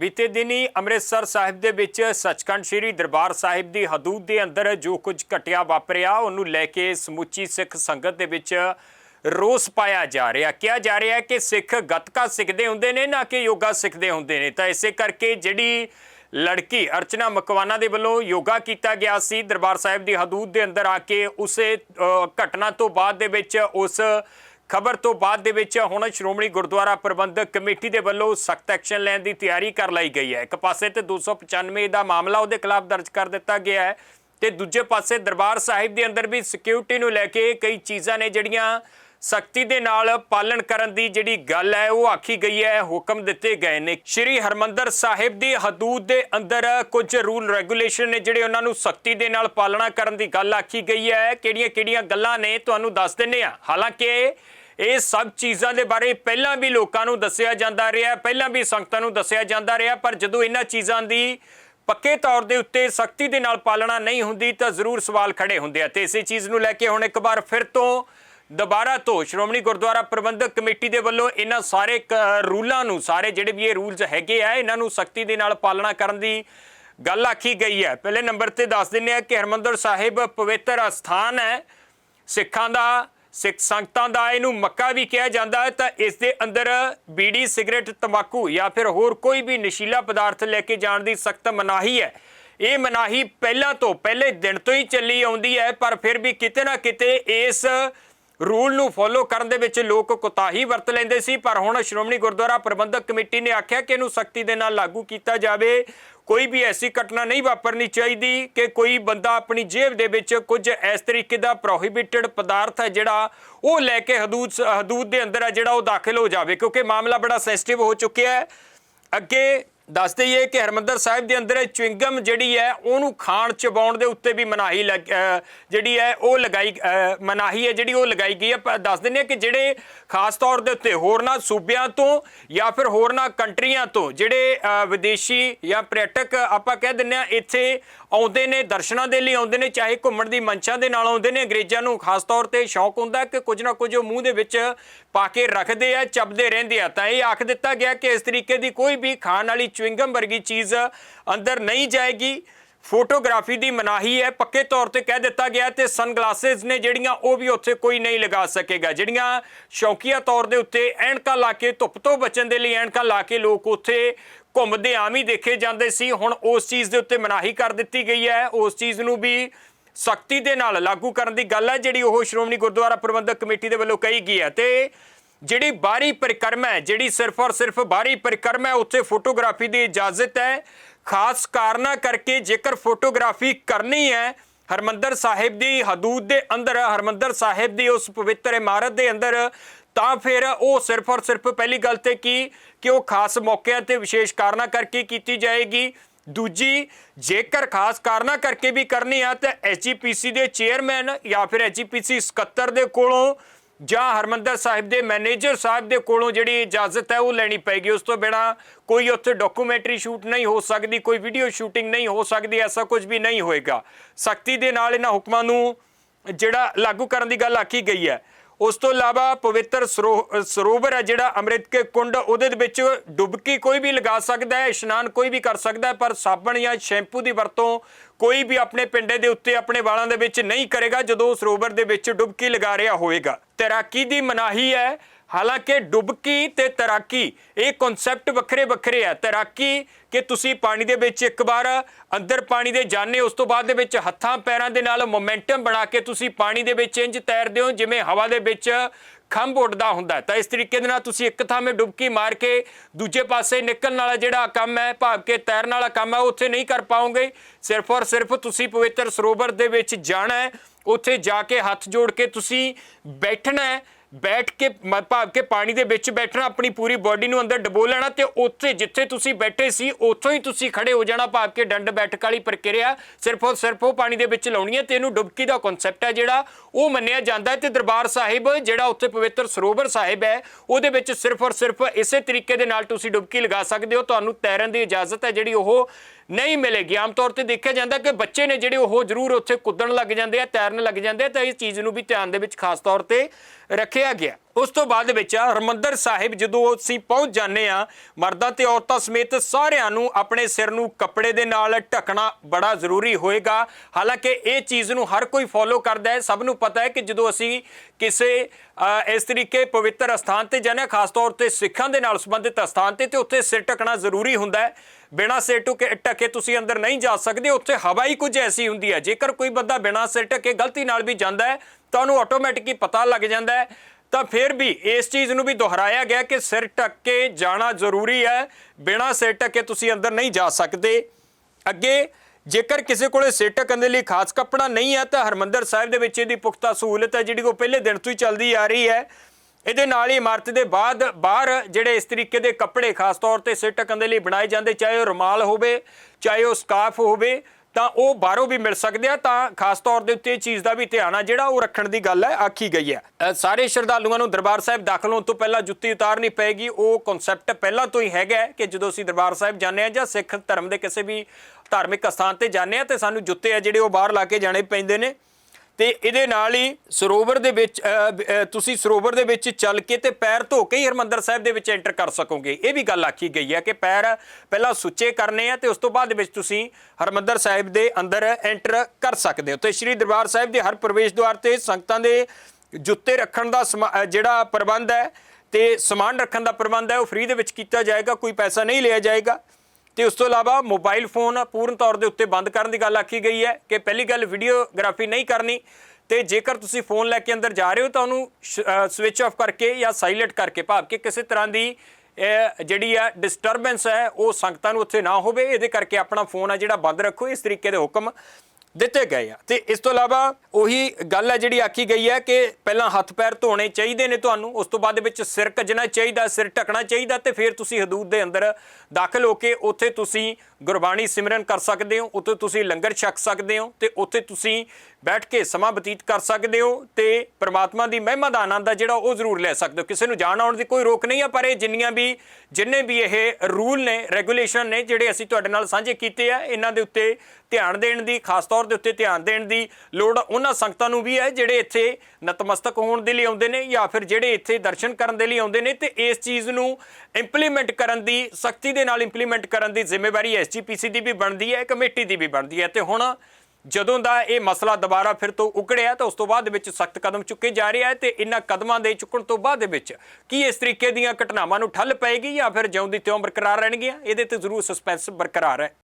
ਬੀਤੇ ਦਿਨੀ ਅੰਮ੍ਰਿਤਸਰ ਸਾਹਿਬ ਦੇ ਵਿੱਚ ਸੱਚਖੰਡ ਸ੍ਰੀ ਦਰਬਾਰ ਸਾਹਿਬ ਦੀ ਹਦੂਦ ਦੇ ਅੰਦਰ ਜੋ ਕੁਝ ਘਟਿਆ ਵਾਪਰਿਆ, ਉਹਨੂੰ ਲੈ ਕੇ ਸਮੁੱਚੀ ਸਿੱਖ ਸੰਗਤ ਦੇ ਵਿੱਚ ਰੋਸ ਪਾਇਆ ਜਾ ਰਿਹਾ। ਕਿਹਾ ਜਾ ਰਿਹਾ ਕਿ ਸਿੱਖ ਗੱਤਕਾ ਸਿੱਖਦੇ ਹੁੰਦੇ ਨੇ ਨਾ ਕਿ ਯੋਗਾ ਸਿੱਖਦੇ ਹੁੰਦੇ ਨੇ। ਤਾਂ ਇਸੇ ਕਰਕੇ ਜਿਹੜੀ ਲੜਕੀ ਅਰਚਨਾ ਮਕਵਾਨਾ ਦੇ ਵੱਲੋਂ ਯੋਗਾ ਕੀਤਾ ਗਿਆ ਸੀ, ਦਰਬਾਰ ਸਾਹਿਬ ਦੀ ਹਦੂਦ ਦੇ ਅੰਦਰ ਆ ਕੇ ਉਸੇ ਘਟਨਾ ਤੋਂ ਬਾਅਦ ਦੇ ਵਿੱਚ ਉਸ ਖਬਰ ਤੋਂ ਬਾਅਦ ਦੇ ਵਿੱਚ ਹੁਣ ਸ਼੍ਰੋਮਣੀ ਗੁਰਦੁਆਰਾ ਪ੍ਰਬੰਧਕ ਕਮੇਟੀ ਦੇ ਵੱਲੋਂ ਸਖਤ ਐਕਸ਼ਨ ਲੈਣ ਦੀ ਤਿਆਰੀ ਕਰ ਲਈ ਗਈ ਹੈ। ਇੱਕ ਪਾਸੇ ਤੇ 295 ਦਾ ਮਾਮਲਾ ਉਹਦੇ ਖਿਲਾਫ ਦਰਜ ਕਰ ਦਿੱਤਾ ਗਿਆ ਹੈ ਤੇ ਦੂਜੇ ਪਾਸੇ ਦਰਬਾਰ ਸਾਹਿਬ ਦੇ ਅੰਦਰ ਵੀ ਸਿਕਿਉਰਿਟੀ ਨੂੰ ਲੈ ਕੇ ਕਈ ਚੀਜ਼ਾਂ ਨੇ ਜਿਹੜੀਆਂ ਸਖਤੀ ਦੇ ਨਾਲ ਪਾਲਣ ਕਰਨ ਦੀ ਜਿਹੜੀ ਗੱਲ ਹੈ, ਉਹ ਆਖੀ ਗਈ ਹੈ, ਹੁਕਮ ਦਿੱਤੇ ਗਏ ਨੇ। ਸ਼੍ਰੀ ਹਰਮੰਦਰ ਸਾਹਿਬ ਦੀ ਹਦੂਦ ਦੇ ਅੰਦਰ ਕੁਝ ਰੂਲ ਰੈਗੂਲੇਸ਼ਨ ਨੇ ਜਿਹੜੇ ਉਹਨਾਂ ਨੂੰ ਸਖਤੀ ਦੇ ਨਾਲ ਪਾਲਣਾ ਕਰਨ ਦੀ ਗੱਲ ਆਖੀ ਗਈ ਹੈ। ਕਿਹੜੀਆਂ-ਕਿਹੜੀਆਂ ਗੱਲਾਂ ਨੇ, ਤੁਹਾਨੂੰ ਦੱਸ ਦਿੰਨੇ ਆ ਹਾਲਾਂਕਿ ਇਹ ਸਭ ਚੀਜ਼ਾਂ ਦੇ ਬਾਰੇ ਪਹਿਲਾਂ ਵੀ ਲੋਕਾਂ ਨੂੰ ਦੱਸਿਆ ਜਾਂਦਾ ਰਿਹਾ ਪਹਿਲਾਂ ਵੀ ਸੰਗਤਾਂ ਨੂੰ ਦੱਸਿਆ ਜਾਂਦਾ ਰਿਹਾ ਪਰ ਜਦੋਂ ਇਹਨਾਂ ਚੀਜ਼ਾਂ ਦੀ ਪੱਕੇ ਤੌਰ ਦੇ ਉੱਤੇ ਸਖਤੀ ਦੇ ਨਾਲ ਪਾਲਣਾ ਨਹੀਂ ਹੁੰਦੀ ਤਾਂ ਜ਼ਰੂਰ ਸਵਾਲ ਖੜੇ ਹੁੰਦੇ ਆ ਤੇ ਇਸੇ ਚੀਜ਼ ਨੂੰ ਲੈ ਕੇ ਹੁਣ ਇੱਕ ਵਾਰ ਫਿਰ ਤੋਂ ਦੁਬਾਰਾ ਤੋਂ ਸ਼੍ਰੋਮਣੀ ਗੁਰਦੁਆਰਾ ਪ੍ਰਬੰਧਕ ਕਮੇਟੀ ਦੇ ਵੱਲੋਂ ਇਹਨਾਂ ਸਾਰੇ ਕ- ਰੂਲਾਂ ਨੂੰ, ਸਾਰੇ ਜਿਹੜੇ ਵੀ ਇਹ ਰੂਲਸ ਹੈਗੇ ਆ, ਇਹਨਾਂ ਨੂੰ ਸਖਤੀ ਦੇ ਨਾਲ ਪਾਲਣਾ ਕਰਨ ਦੀ ਗੱਲ ਆਖੀ ਗਈ ਹੈ। ਪਹਿਲੇ ਨੰਬਰ ਤੇ ਦੱਸ ਦਿੰਨੇ ਆ ਕਿ ਹਰਮੰਦਰ ਸਾਹਿਬ ਪਵਿੱਤਰ ਅਸਥਾਨ ਹੈ। ਸਿੱਖਾਂ ਦਾ ਸਿੱਖ ਸੰਗਤਾਂ ਦਾ ਇਹਨੂੰ ਮੱਕਾ ਵੀ ਕਿਹਾ ਜਾਂਦਾ ਹੈ, ਤਾਂ ਇਸ ਦੇ ਅੰਦਰ ਬੀੜੀ, ਸਿਗਰਟ, ਤੰਬਾਕੂ ਜਾਂ ਫਿਰ ਹੋਰ ਕੋਈ ਵੀ ਨਸ਼ੀਲਾ ਪਦਾਰਥ ਲੈ ਕੇ ਜਾਣ ਦੀ ਸਖਤ ਮਨਾਹੀ ਹੈ। ਇਹ ਮਨਾਹੀ ਪਹਿਲਾਂ ਤੋਂ, ਪਹਿਲੇ ਦਿਨ ਤੋਂ ਹੀ ਚੱਲੀ ਆਉਂਦੀ ਹੈ, ਪਰ ਫਿਰ ਵੀ ਕਿਤੇ ਨਾ ਕਿਤੇ ਇਸ ਰੂਲ ਨੂੰ ਫੋਲੋ ਕਰਨ ਦੇ ਵਿੱਚ ਲੋਕ ਕੁਤਾਹੀ ਵਰਤ ਲੈਂਦੇ ਸੀ। ਪਰ ਹੁਣ ਸ਼੍ਰੋਮਣੀ ਗੁਰਦੁਆਰਾ ਪ੍ਰਬੰਧਕ ਕਮੇਟੀ ਨੇ ਆਖਿਆ ਕਿ ਇਹਨੂੰ ਸਖਤੀ ਦੇ ਨਾਲ ਲਾਗੂ ਕੀਤਾ ਜਾਵੇ। ਕੋਈ ਵੀ ਐਸੀ ਘਟਨਾ ਨਹੀਂ ਵਾਪਰਨੀ ਚਾਹੀਦੀ ਕਿ ਕੋਈ ਬੰਦਾ ਆਪਣੀ ਜੇਬ ਦੇ ਵਿੱਚ ਕੁਝ ਇਸ ਤਰੀਕੇ ਦਾ ਪ੍ਰੋਹਿਬਿਟਡ ਪਦਾਰਥ ਹੈ ਜਿਹੜਾ ਉਹ ਲੈ ਕੇ ਹਦੂਦ ਹਦੂਦ ਦੇ ਅੰਦਰ ਹੈ ਜਿਹੜਾ ਉਹ ਦਾਖਲ ਹੋ ਜਾਵੇ, ਕਿਉਂਕਿ ਮਾਮਲਾ ਬੜਾ ਸੈਂਸਿਟਿਵ ਹੋ ਚੁੱਕਿਆ ਹੈ। ਅੱਗੇ ਦੱਸ ਦਈਏ ਕਿ ਹਰਮੰਦਰ ਸਾਹਿਬ ਦੇ ਅੰਦਰ ਚੁਇੰਗਮ ਜਿਹੜੀ ਹੈ, ਉਹਨੂੰ ਖਾਣ ਚਬਾਉਣ ਦੇ ਉੱਤੇ ਵੀ ਮਨਾਹੀ ਲੱਗ- ਜਿਹੜੀ ਹੈ, ਉਹ ਲਗਾਈ ਮਨਾਹੀ ਹੈ, ਜਿਹੜੀ ਉਹ ਲਗਾਈ ਗਈ ਹੈ। ਪਰ ਦੱਸ ਦਿੰਦੇ ਹਾਂ ਕਿ ਜਿਹੜੇ ਖਾਸ ਤੌਰ ਦੇ ਉੱਤੇ ਹੋਰਨਾਂ ਸੂਬਿਆਂ ਤੋਂ ਜਾਂ ਫਿਰ ਹੋਰਨਾਂ ਕੰਟਰੀਆਂ ਤੋਂ ਜਿਹੜੇ ਵਿਦੇਸ਼ੀ ਜਾਂ ਪ੍ਰੈਟਕ ਆਪਾਂ ਕਹਿ ਦਿੰਦੇ ਆ ਇੱਥੇ ਆਉਂਦੇ ਨੇ, ਦਰਸ਼ਨਾਂ ਦੇ ਲਈ ਆਉਂਦੇ ਨੇ, ਚਾਹੇ ਘੁੰਮਣ ਦੀ ਮਨਸ਼ਾ ਦੇ ਨਾਲ ਆਉਂਦੇ ਨੇ, ਅੰਗਰੇਜ਼ਾਂ ਨੂੰ ਖਾਸ ਤੌਰ ਤੇ ਸ਼ੌਂਕ ਹੁੰਦਾ ਕਿ ਕੁਝ ਨਾ ਕੁਝ ਉਹ ਮੂੰਹ ਦੇ ਵਿੱਚ ਪਾ ਕੇ ਰੱਖਦੇ ਆ, ਚੱਬਦੇ ਰਹਿੰਦੇ ਆ। ਤਾਂ ਇਹ ਆਖ ਦਿੱਤਾ ਗਿਆ ਕਿ ਇਸ ਤਰੀਕੇ ਦੀ ਕੋਈ ਵੀ ਖਾਣ ਵਾਲੀ ਚੁਇੰਗਮ ਵਰਗੀ ਚੀਜ਼ ਅੰਦਰ ਨਹੀਂ ਜਾਏਗੀ। ਫੋਟੋਗ੍ਰਾਫੀ ਦੀ ਮਨਾਹੀ ਹੈ, ਪੱਕੇ ਤੌਰ ਤੇ ਕਹਿ ਦਿੱਤਾ ਗਿਆ ਤੇ ਸਨਗਲਾਸਸ ਨੇ ਜਿਹੜੀਆਂ ਉਹ ਵੀ ਉੱਥੇ ਕੋਈ ਨਹੀਂ ਲਗਾ ਸਕੇਗਾ। ਜਿਹੜੀਆਂ ਸ਼ੌਕੀਆ ਤੌਰ ਦੇ ਉੱਤੇ ਐਨਕਾਂ ਲਾ ਕੇ, ਧੁੱਪ ਤੋਂ ਬਚਣ ਦੇ ਲਈ ਐਨਕਾਂ ਲਾ ਕੇ ਲੋਕ ਉੱਥੇ ਘੁੰਮਦੇ ਆਮ ਹੀ ਦੇਖੇ ਜਾਂਦੇ ਸੀ। ਹੁਣ ਉਸ ਚੀਜ਼ ਦੇ ਉੱਤੇ ਮਨਾਹੀ ਕਰ ਦਿੱਤੀ ਗਈ ਹੈ। ਉਸ ਚੀਜ਼ ਨੂੰ ਵੀ ਸਖਤੀ ਦੇ ਨਾਲ ਲਾਗੂ ਕਰਨ ਦੀ ਗੱਲ ਹੈ, ਜਿਹੜੀ ਉਹ ਸ਼੍ਰੋਮਣੀ ਗੁਰਦੁਆਰਾ ਪ੍ਰਬੰਧਕ ਕਮੇਟੀ ਦੇ ਵੱਲੋਂ ਕਹੀ ਗਈ ਹੈ ਤੇ ਜਿਹੜੀ ਬਾਹਰੀ ਪਰਿਕਰਮਾ ਹੈ, ਜਿਹੜੀ ਸਿਰਫ ਔਰ ਸਿਰਫ ਬਾਹਰੀ ਪਰਿਕਰਮਾ ਹੈ, ਉੱਥੇ ਫੋਟੋਗ੍ਰਾਫੀ ਦੀ ਇਜਾਜ਼ਤ ਹੈ। ਖਾਸ ਕਾਰਨਾਂ ਕਰਕੇ ਜੇਕਰ ਫੋਟੋਗ੍ਰਾਫੀ ਕਰਨੀ ਹੈ, ਹਰਮੰਦਰ ਸਾਹਿਬ ਦੀ ਹਦੂਦ ਦੇ ਅੰਦਰ, ਹਰਮੰਦਰ ਸਾਹਿਬ ਦੀ ਉਸ ਪਵਿੱਤਰ ਇਮਾਰਤ ਦੇ ਅੰਦਰ, ਤਾਂ ਫਿਰ ਉਹ ਸਿਰਫ ਔਰ ਸਿਰਫ ਪਹਿਲੀ ਗੱਲ ਤੇ ਕੀ? ਕਿ ਉਹ ਖਾਸ ਮੌਕਿਆਂ ਤੇ ਵਿਸ਼ੇਸ਼ ਕਾਰਨਾਂ ਕਰਕੇ ਕੀਤੀ ਜਾਏਗੀ। ਦੂਜੀ, ਜੇਕਰ ਖਾਸ ਕਾਰਨਾਂ ਕਰਕੇ ਵੀ ਕਰਨੀ ਆ, ਤਾਂ ਐਸਜੀਪੀਸੀ ਦੇ ਚੇਅਰਮੈਨ ਜਾਂ ਫਿਰ ਐਸਜੀਪੀਸੀ ਸਕੱਤਰ ਦੇ ਕੋਲੋਂ ਜਾਂ ਹਰਮੰਦਰ ਸਾਹਿਬ ਦੇ ਮੈਨੇਜਰ ਸਾਹਿਬ ਦੇ ਕੋਲੋਂ ਜਿਹੜੀ ਇਜਾਜ਼ਤ ਹੈ ਉਹ ਲੈਣੀ ਪਏਗੀ ਉਸ ਤੋਂ ਬਿਨਾ ਕੋਈ ਉੱਥੇ ਡਾਕੂਮੈਂਟਰੀ ਸ਼ੂਟ ਨਹੀਂ ਹੋ ਸਕਦੀ, ਕੋਈ ਵੀਡੀਓ ਸ਼ੂਟਿੰਗ ਨਹੀਂ ਹੋ ਸਕਦੀ, ਐਸਾ ਕੁਝ ਵੀ ਨਹੀਂ ਹੋਏਗਾ। ਸਖਤੀ ਦੇ ਨਾਲ ਇਹਨਾਂ ਹੁਕਮਾਂ ਨੂੰ ਜਿਹੜਾ ਲਾਗੂ ਕਰਨ ਦੀ ਗੱਲ ਆਖੀ ਗਈ ਹੈ। ਉਸ ਤੋਂ ਇਲਾਵਾ ਪਵਿੱਤਰ ਸਰੋ- ਸਰੋਵਰ ਹੈ ਜਿਹੜਾ ਅੰਮ੍ਰਿਤ ਕੇ ਕੁੰਡ, ਉਹਦੇ ਵਿੱਚ ਡੁਬਕੀ ਕੋਈ ਵੀ ਲਗਾ ਸਕਦਾ ਹੈ, ਇਸ਼ਨਾਨ ਕੋਈ ਵੀ ਕਰ ਸਕਦਾ ਹੈ, ਪਰ ਸਾਬਣ ਜਾਂ ਸ਼ੈਂਪੂ ਦੀ ਵਰਤੋਂ ਕੋਈ ਵੀ ਆਪਣੇ ਪਿੰਡੇ ਦੇ ਉੱਤੇ, ਆਪਣੇ ਵਾਲਾਂ ਦੇ ਵਿੱਚ ਨਹੀਂ ਕਰੇਗਾ ਜਦੋਂ ਸਰੋਵਰ ਦੇ ਵਿੱਚ ਡੁਬਕੀ ਲਗਾ ਰਿਹਾ ਹੋਵੇਗਾ। ਤੈਰਾਕੀ ਦੀ ਮਨਾਹੀ ਹੈ ਹਾਲਾਂਕਿ ਡੁਬਕੀ ਤੇ ਤੈਰਾਕੀ, ਇਹ ਕਨਸੈਪਟ ਵੱਖਰੇ ਵੱਖਰੇ ਆ। ਤੈਰਾਕੀ ਕਿ ਤੁਸੀਂ ਪਾਣੀ ਦੇ ਵਿੱਚ ਇੱਕ ਵਾਰ ਅੰਦਰ ਪਾਣੀ ਦੇ ਜਾਣੇ ਉਸ ਤੋਂ ਬਾਅਦ ਦੇ ਵਿੱਚ ਹੱਥਾਂ ਪੈਰਾਂ ਦੇ ਨਾਲ ਮੋਮੈਂਟਮ ਬਣਾ ਕੇ ਤੁਸੀਂ ਪਾਣੀ ਦੇ ਵਿੱਚ ਇੰਜ ਤੈਰਦੇ ਹੋ, ਜਿਵੇਂ ਹਵਾ ਦੇ ਵਿੱਚ ਖੰਭ ਉੱਡਦਾ ਹੁੰਦਾ ਤਾਂ ਇਸ ਤਰੀਕੇ ਦੇ ਨਾਲ ਤੁਸੀਂ ਇੱਕ ਥਾਂ ਡੁਬਕੀ ਮਾਰ ਕੇ ਦੂਜੇ ਪਾਸੇ ਨਿਕਲਣ ਵਾਲਾ ਜਿਹੜਾ ਕੰਮ ਹੈ ਭਾਵ ਕੇ ਤੈਰਨ ਵਾਲਾ ਕੰਮ ਹੈ, ਉਹ ਉੱਥੇ ਨਹੀਂ ਕਰ ਪਾਓਗੇ। ਸਿਰਫ ਔਰ ਸਿਰਫ ਤੁਸੀਂ ਪਵਿੱਤਰ ਸਰੋਵਰ ਦੇ ਵਿੱਚ ਜਾਣਾ ਹੈ, ਉੱਥੇ ਜਾ ਕੇ ਹੱਥ ਜੋੜ ਕੇ ਤੁਸੀਂ ਬੈਠਣਾ ਹੈ। ਬੈਠ ਕੇ ਮ- ਭਾਵ ਕੇ ਪਾਣੀ ਦੇ ਵਿੱਚ ਬੈਠਣਾ, ਆਪਣੀ ਪੂਰੀ ਬਾਡੀ ਨੂੰ ਅੰਦਰ ਡਬੋ ਲੈਣਾ ਤੇ ਉੱਥੇ ਜਿੱਥੇ ਤੁਸੀਂ ਬੈਠੇ ਸੀ, ਉੱਥੋਂ ਹੀ ਤੁਸੀਂ ਖੜੇ ਹੋ ਜਾਣਾ ਭਾਵ ਕੇ ਡੰਡ ਬੈਠਕ ਵਾਲੀ ਪ੍ਰਕਿਰਿਆ ਸਿਰਫ ਔਰ ਸਿਰਫ ਉਹ ਪਾਣੀ ਦੇ ਵਿੱਚ ਲਾਉਣੀ ਹੈ ਤੇ ਇਹਨੂੰ ਡੁਬਕੀ ਦਾ ਕਨਸੈਪਟ ਹੈ ਜਿਹੜਾ ਉਹ ਮੰਨਿਆ ਜਾਂਦਾ ਹੈ ਤੇ ਦਰਬਾਰ ਸਾਹਿਬ ਜਿਹੜਾ ਉੱਥੇ ਪਵਿੱਤਰ ਸਰੋਵਰ ਸਾਹਿਬ ਹੈ, ਉਹਦੇ ਵਿੱਚ ਸਿਰਫ ਔਰ ਸਿਰਫ ਇਸੇ ਤਰੀਕੇ ਦੇ ਨਾਲ ਤੁਸੀਂ ਡੁਬਕੀ ਲਗਾ ਸਕਦੇ ਹੋ, ਤੁਹਾਨੂੰ ਤੈਰਨ ਦੀ ਇਜਾਜ਼ਤ ਹੈ ਜਿਹੜੀ ਉਹ ਨਹੀਂ ਮਿਲੇਗੀ। ਆਮ ਤੌਰ ਤੇ ਦੇਖਿਆ ਜਾਂਦਾ ਕਿ ਬੱਚੇ ਨੇ ਜਿਹੜੇ ਉਹ ਜ਼ਰੂਰ ਉੱਥੇ ਕੁੱਦਣ ਲੱਗ ਜਾਂਦੇ ਆ, ਤੈਰਨ ਲੱਗ ਜਾਂਦੇ ਆ, ਤਾਂ ਇਸ ਚੀਜ਼ ਨੂੰ ਵੀ ਧਿਆਨ ਦੇ ਵਿੱਚ ਖਾਸ ਤੌਰ ਤੇ ਰੱਖਿਆ ਗਿਆ। ਉਸ ਤੋਂ ਬਾਅਦ ਵਿੱਚ ਹਰਮੰਦਰ ਸਾਹਿਬ ਜਦੋਂ ਅਸੀਂ ਪਹੁੰਚ ਜਾਂਦੇ ਆ ਮਰਦਾਂ ਤੇ ਔਰਤਾਂ ਸਮੇਤ ਸਾਰਿਆਂ ਨੂੰ ਆਪਣੇ ਸਿਰ ਨੂੰ ਕੱਪੜੇ ਦੇ ਨਾਲ ਢੱਕਣਾ ਬੜਾ ਜ਼ਰੂਰੀ ਹੋਏਗਾ। ਹਾਲਾਂਕਿ ਇਹ ਚੀਜ਼ ਨੂੰ ਹਰ ਕੋਈ ਫੋਲੋ ਕਰਦਾ ਹੈ। ਸਭ ਨੂੰ ਪਤਾ ਹੈ ਕਿ ਜਦੋਂ ਅਸੀਂ ਕਿਸੇ ਇਸ ਤਰੀਕੇ ਪਵਿੱਤਰ ਅਸਥਾਨ ਤੇ ਜਾਂਦੇ ਹਾਂ, ਖਾਸ ਤੌਰ ਤੇ ਸਿੱਖਾਂ ਦੇ ਨਾਲ ਸੰਬੰਧਿਤ ਅਸਥਾਨ ਤੇ ਤੇ ਉੱਥੇ ਸਿਰ ਢੱਕਣਾ ਜ਼ਰੂਰੀ ਹੁੰਦਾ ਹੈ। ਬਿਨਾਂ ਸਿਰ ਢੁਕੇ ਢੱਕੇ ਤੁਸੀਂ ਅੰਦਰ ਨਹੀਂ ਜਾ ਸਕਦੇ, ਉੱਥੇ ਹਵਾ ਹੀ ਕੁਝ ਐਸੀ ਹੁੰਦੀ ਹੈ। ਜੇਕਰ ਕੋਈ ਬੰਦਾ ਬਿਨਾਂ ਸਿਰ ਢੱਕੇ ਗਲਤੀ ਨਾਲ ਵੀ ਜਾਂਦਾ ਹੈ, ਤਾਂ ਉਹਨੂੰ ਆਟੋਮੈਟਿਕ ਪਤਾ ਲੱਗ ਜਾਂਦਾ ਹੈ। ਤਾਂ ਫਿਰ ਵੀ ਇਸ ਚੀਜ਼ ਨੂੰ ਵੀ ਦੁਹਰਾਇਆ ਗਿਆ ਕਿ ਸਿਰ ਢੱਕ ਕੇ ਜਾਣਾ ਜ਼ਰੂਰੀ ਹੈ। ਬਿਨਾਂ ਸਿਰ ਢੱਕੇ ਤੁਸੀਂ ਅੰਦਰ ਨਹੀਂ ਜਾ ਸਕਦੇ। ਅੱਗੇ, ਜੇਕਰ ਕਿਸੇ ਕੋਲੇ ਸਿਰ ਢੱਕਣ ਦੇ ਲਈ ਖਾਸ ਕੱਪੜਾ ਨਹੀਂ ਹੈ, ਤਾਂ ਹਰਮੰਦਰ ਸਾਹਿਬ ਦੇ ਵਿੱਚ ਇਹਦੀ ਪੁਖਤਾ ਸਹੂਲਤ ਹੈ, ਜਿਹੜੀ ਉਹ ਪਹਿਲੇ ਦਿਨ ਤੋਂ ਹੀ ਚੱਲਦੀ ਆ ਰਹੀ ਹੈ। ਇਹਦੇ ਨਾਲ ਹੀ ਇਮਾਰਤ ਦੇ ਬਾਅਦ ਬਾਹਰ ਜਿਹੜੇ ਇਸ ਤਰੀਕੇ ਦੇ ਕੱਪੜੇ, ਖਾਸ ਤੌਰ ਤੇ ਸਿਰ ਢੱਕਣ ਦੇ ਲਈ ਬਣਾਏ ਜਾਂਦੇ, ਚਾਹੇ ਉਹ ਰੁਮਾਲ ਹੋਵੇ, ਚਾਹੇ ਉਹ ਸਕਾਫ ਹੋਵੇ, ਤਾਂ ਉਹ ਬਾਹਰੋਂ ਵੀ ਮਿਲ ਸਕਦੇ ਆ। ਤਾਂ ਖਾਸ ਤੌਰ ਦੇ ਉੱਤੇ ਇਹ ਚੀਜ਼ ਦਾ ਵੀ ਧਿਆਨ ਆ, ਜਿਹੜਾ ਉਹ ਰੱਖਣ ਦੀ ਗੱਲ ਹੈ ਆਖੀ ਗਈ ਹੈ ਸਾਰੇ ਸ਼ਰਧਾਲੂਆਂ ਨੂੰ ਦਰਬਾਰ ਸਾਹਿਬ ਦਾਖਲ ਹੋਣ ਤੋਂ ਪਹਿਲਾਂ ਜੁੱਤੀ ਉਤਾਰਨੀ ਪਏਗੀ। ਉਹ ਕਨਸੈਪਟ ਪਹਿਲਾਂ ਤੋਂ ਹੀ ਹੈਗਾ ਕਿ ਜਦੋਂ ਅਸੀਂ ਦਰਬਾਰ ਸਾਹਿਬ ਜਾਂਦੇ ਆ ਜਾਂ ਸਿੱਖ ਧਰਮ ਦੇ ਕਿਸੇ ਵੀ ਧਾਰਮਿਕ ਸਥਾਨ ਤੇ ਜਾਂਦੇ ਆ, ਤੇ ਸਾਨੂੰ ਜੁੱਤੇ ਆ ਜਿਹੜੇ ਉਹ ਬਾਹਰ ਲਾ ਕੇ ਜਾਣੇ ਪੈਂਦੇ ਨੇ। ਤੇ ਇਹਦੇ ਨਾਲ ਹੀ ਸਰੋਵਰ ਦੇ ਵਿੱਚ ਤੁਸੀਂ ਸਰੋਵਰ ਦੇ ਵਿੱਚ ਚੱਲ ਕੇ ਤੇ ਪੈਰ ਧੋ ਕੇ ਹੀ ਹਰਮੰਦਰ ਸਾਹਿਬ ਦੇ ਵਿੱਚ ਐਂਟਰ ਕਰ ਸਕੋਗੇ। ਇਹ ਵੀ ਗੱਲ ਆਖੀ ਗਈ ਹੈ ਕਿ ਪੈਰ ਪਹਿਲਾਂ ਸੁੱਚੇ ਕਰਨੇ ਆ ਤੇ ਉਸ ਤੋਂ ਬਾਅਦ ਵਿੱਚ ਤੁਸੀਂ ਹਰਮੰਦਰ ਸਾਹਿਬ ਦੇ ਅੰਦਰ ਐਂਟਰ ਕਰ ਸਕਦੇ ਹੋ। ਤੇ ਸ੍ਰੀ ਦਰਬਾਰ ਸਾਹਿਬ ਦੇ ਹਰ ਪ੍ਰਵੇਸ਼ ਦੁਆਰ ਤੇ ਸੰਗਤਾਂ ਦੇ ਜੁੱਤੇ ਰੱਖਣ ਦਾ ਸਮਾ- ਜਿਹੜਾ ਪ੍ਰਬੰਧ ਹੈ ਤੇ ਸਮਾਨ ਰੱਖਣ ਦਾ ਪ੍ਰਬੰਧ ਹੈ, ਉਹ ਫ੍ਰੀ ਦੇ ਵਿੱਚ ਕੀਤਾ ਜਾਏਗਾ, ਕੋਈ ਪੈਸਾ ਨਹੀਂ ਲਿਆ ਜਾਏਗਾ। ਤੇ ਉਸ ਤੋਂ ਇਲਾਵਾ ਮੋਬਾਈਲ ਫੋਨ ਪੂਰਨ ਤੌਰ ਦੇ ਉੱਤੇ ਬੰਦ ਕਰਨ ਦੀ ਗੱਲ ਆਖੀ ਗਈ ਹੈ ਕਿ ਪਹਿਲੀ ਗੱਲ ਵੀਡੀਓਗ੍ਰਾਫੀ ਨਹੀਂ ਕਰਨੀ ਤੇ ਜੇਕਰ ਤੁਸੀਂ ਫੋਨ ਲੈ ਕੇ ਅੰਦਰ ਜਾ ਰਹੇ ਹੋ ਤਾਂ ਉਹਨੂੰ ਸਵਿਚ ਆਫ ਕਰਕੇ ਜਾਂ ਸਾਇਲੈਂਟ ਕਰਕੇ, ਭਾਵ ਕਿ ਕਿਸੇ ਤਰ੍ਹਾਂ ਦੀ ਜਿਹੜੀ ਆ ਡਿਸਟਰਬੈਂਸ ਹੈ, ਉਹ ਸੰਗਤਾਂ ਨੂੰ ਉੱਥੇ ਨਾ ਹੋਵੇ। ਇਹਦੇ ਕਰਕੇ ਆਪਣਾ ਫੋਨ ਆ ਜਿਹੜਾ ਬੰਦ ਰੱਖੋ। ਇਸ ਤਰੀਕੇ ਦੇ ਹੁਕਮ ਦਿੱਤੇ ਗਏ ਆ। ਤੇ ਇਸ ਤੋਂ ਇਲਾਵਾ ਉਹੀ ਗੱਲ ਹੈ ਜਿਹੜੀ ਆਖੀ ਗਈ ਹੈ ਕਿ ਪਹਿਲਾਂ ਹੱਥ ਪੈਰ ਧੋਣੇ ਚਾਹੀਦੇ ਨੇ ਤੁਹਾਨੂੰ, ਉਸ ਤੋਂ ਬਾਅਦ ਵਿੱਚ ਸਿਰ ਕੱਜਣਾ ਚਾਹੀਦਾ, ਸਿਰ ਢੱਕਣਾ ਚਾਹੀਦਾ ਤੇ ਫਿਰ ਤੁਸੀਂ ਹਦੂਦ ਦੇ ਅੰਦਰ ਦਾਖਲ ਹੋ ਕੇ ਉੱਥੇ ਤੁਸੀਂ ਗੁਰਬਾਣੀ ਸਿਮਰਨ ਕਰ ਸਕਦੇ ਹੋ, ਉੱਥੇ ਤੁਸੀਂ ਲੰਗਰ ਛਕ ਸਕਦੇ ਹੋ ਤੇ ਉੱਥੇ ਤੁਸੀਂ ਬੈਠ ਕੇ ਸਮਾਂ ਬਤੀਤ ਕਰ ਸਕਦੇ ਹੋ ਤੇ ਪ੍ਰਮਾਤਮਾ ਦੀ ਮਹਿਮਾ ਦਾ ਆਨੰਦ ਆ ਜਿਹੜਾ ਉਹ ਜ਼ਰੂਰ ਲੈ ਸਕਦੇ ਹੋ। ਕਿਸੇ ਨੂੰ ਜਾਣ ਆਉਣ ਦੀ ਕੋਈ ਰੋਕ ਨਹੀਂ ਆ, ਪਰ ਇਹ ਜਿੰਨੀਆਂ ਵੀ, ਜਿੰਨੇ ਵੀ ਇਹ ਰੂਲ ਨੇ, ਰੈਗੂਲੇਸ਼ਨ ਨੇ ਜਿਹੜੇ ਅਸੀਂ ਤੁਹਾਡੇ ਨਾਲ ਸਾਂਝੇ ਕੀਤੇ ਆ, ਇਹਨਾਂ ਦੇ ਉੱਤੇ ਧਿਆਨ ਦੇਣ ਦੀ, ਖਾਸ ਤੌਰ ਦੇ ਉੱਤੇ ਧਿਆਨ ਦੇਣ ਦੀ ਲੋੜ ਉਹਨਾਂ ਸੰਗਤਾਂ ਨੂੰ ਵੀ ਹੈ ਜਿਹੜੇ ਇੱਥੇ ਨਤਮਸਤਕ ਹੋਣ ਦੇ ਲਈ ਆਉਂਦੇ ਨੇ ਜਾਂ ਫਿਰ ਜਿਹੜੇ ਇੱਥੇ ਦਰਸ਼ਨ ਕਰਨ ਦੇ ਲਈ ਆਉਂਦੇ ਨੇ ਤੇ ਇਸ ਚੀਜ਼ ਨੂੰ ਇੰਪਲੀਮੈਂਟ ਕਰਨ ਦੀ, ਸਖਤੀ ਦੇ ਨਾਲ ਇੰਪਲੀਮੈਂਟ ਕਰਨ ਦੀ ਜ਼ਿੰਮੇਵਾਰੀ ਐਸਜੀਪੀਸੀ ਦੀ ਵੀ ਬਣਦੀ ਹੈ, ਕਮੇਟੀ ਦੀ ਵੀ ਬਣਦੀ ਹੈ। ਤੇ ਹੁਣ ਜਦੋਂ ਦਾ ਇਹ ਮਸਲਾ ਦੁਬਾਰਾ ਫਿਰ ਤੋਂ ਉਗੜਿਆ ਤਾਂ ਉਸ ਤੋਂ ਬਾਅਦ ਵਿੱਚ ਸਖਤ ਕਦਮ ਚੁੱਕੇ ਜਾ ਰਹੇ ਹੈ ਤੇ ਇਹਨਾਂ ਕਦਮਾਂ ਦੇ ਚੁੱਕਣ ਤੋਂ ਬਾਅਦ ਦੇ ਵਿੱਚ ਕੀ ਇਸ ਤਰੀਕੇ ਦੀਆਂ ਘਟਨਾਵਾਂ ਨੂੰ ਠੱਲ ਪਏਗੀ ਜਾਂ ਫਿਰ ਜਿਉਂ ਦੀ ਤਿਉਂ ਬਰਕਰਾਰ ਰਹਿਣਗੀਆਂ? ਇਹਦੇ ਤੇ ਜ਼ਰੂਰ ਸਸਪੈਂਸ ਬਰਕਰਾਰ ਹੈ।